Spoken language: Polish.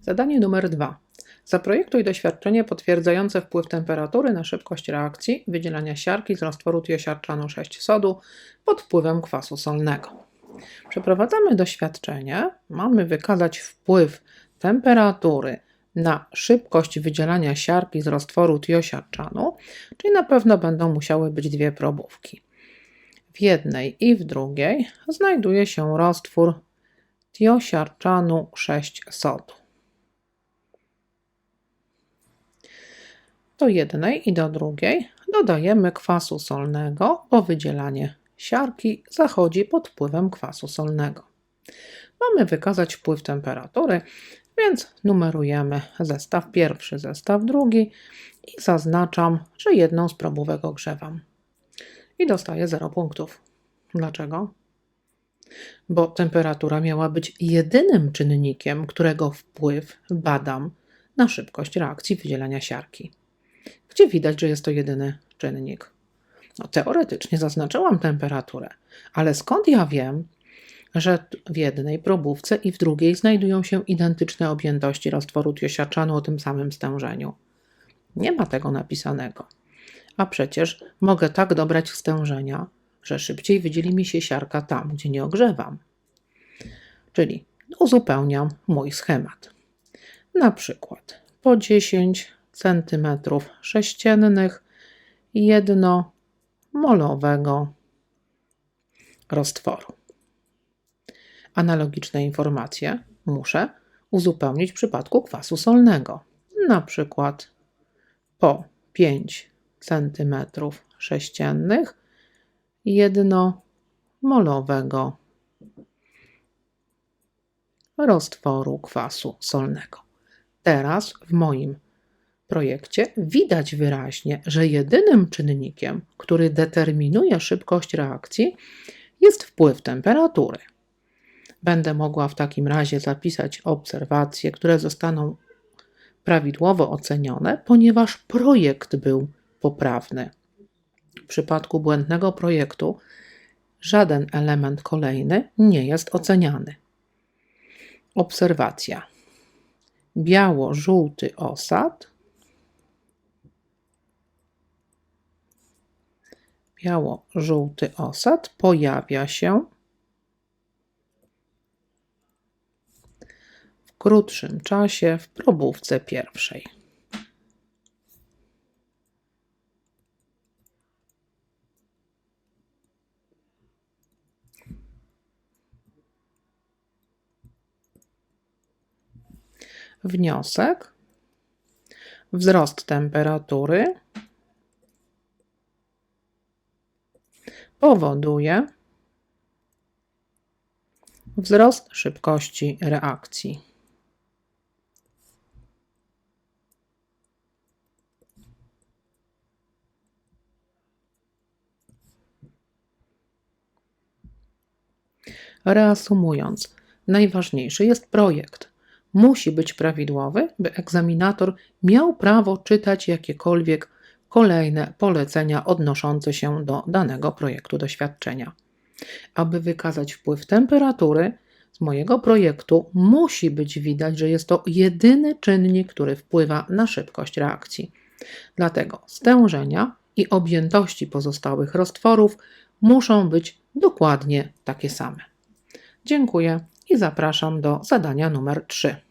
Zadanie numer dwa. Zaprojektuj doświadczenie potwierdzające wpływ temperatury na szybkość reakcji wydzielania siarki z roztworu tiosiarczanu 6 sodu pod wpływem kwasu solnego. Przeprowadzamy doświadczenie. Mamy wykazać wpływ temperatury na szybkość wydzielania siarki z roztworu tiosiarczanu, czyli na pewno będą musiały być dwie probówki. W jednej i w drugiej znajduje się roztwór tiosiarczanu 6 sodu. Do jednej i do drugiej dodajemy kwasu solnego, bo wydzielanie siarki zachodzi pod wpływem kwasu solnego. Mamy wykazać wpływ temperatury, więc numerujemy zestaw pierwszy, zestaw drugi i zaznaczam, że jedną z probówek ogrzewam. I dostaję 0 punktów. Dlaczego? Bo temperatura miała być jedynym czynnikiem, którego wpływ badam na szybkość reakcji wydzielania siarki. Gdzie widać, że jest to jedyny czynnik? No, teoretycznie zaznaczyłam temperaturę, ale skąd ja wiem, że w jednej probówce i w drugiej znajdują się identyczne objętości roztworu tiosiarczanu o tym samym stężeniu? Nie ma tego napisanego. A przecież mogę tak dobrać stężenia, że szybciej wydzieli mi się siarka tam, gdzie nie ogrzewam. Czyli uzupełniam mój schemat. Na przykład po 10 cm sześciennych jednomolowego roztworu. Analogiczne informacje muszę uzupełnić w przypadku kwasu solnego. Na przykład po 5 cm sześciennych jednomolowego roztworu kwasu solnego. Teraz w moim projekcie widać wyraźnie, że jedynym czynnikiem, który determinuje szybkość reakcji, jest wpływ temperatury. Będę mogła w takim razie zapisać obserwacje, które zostaną prawidłowo ocenione, ponieważ projekt był poprawny. W przypadku błędnego projektu żaden element kolejny nie jest oceniany. Obserwacja. Biało-żółty osad biało-żółty osad pojawia się w krótszym czasie w probówce pierwszej. Wniosek. Wzrost temperatury powoduje wzrost szybkości reakcji. Reasumując, najważniejszy jest projekt. Musi być prawidłowy, by egzaminator miał prawo czytać jakiekolwiek kolejne polecenia odnoszące się do danego projektu doświadczenia. Aby wykazać wpływ temperatury, z mojego projektu musi być widać, że jest to jedyny czynnik, który wpływa na szybkość reakcji. Dlatego stężenia i objętości pozostałych roztworów muszą być dokładnie takie same. Dziękuję i zapraszam do zadania numer 3.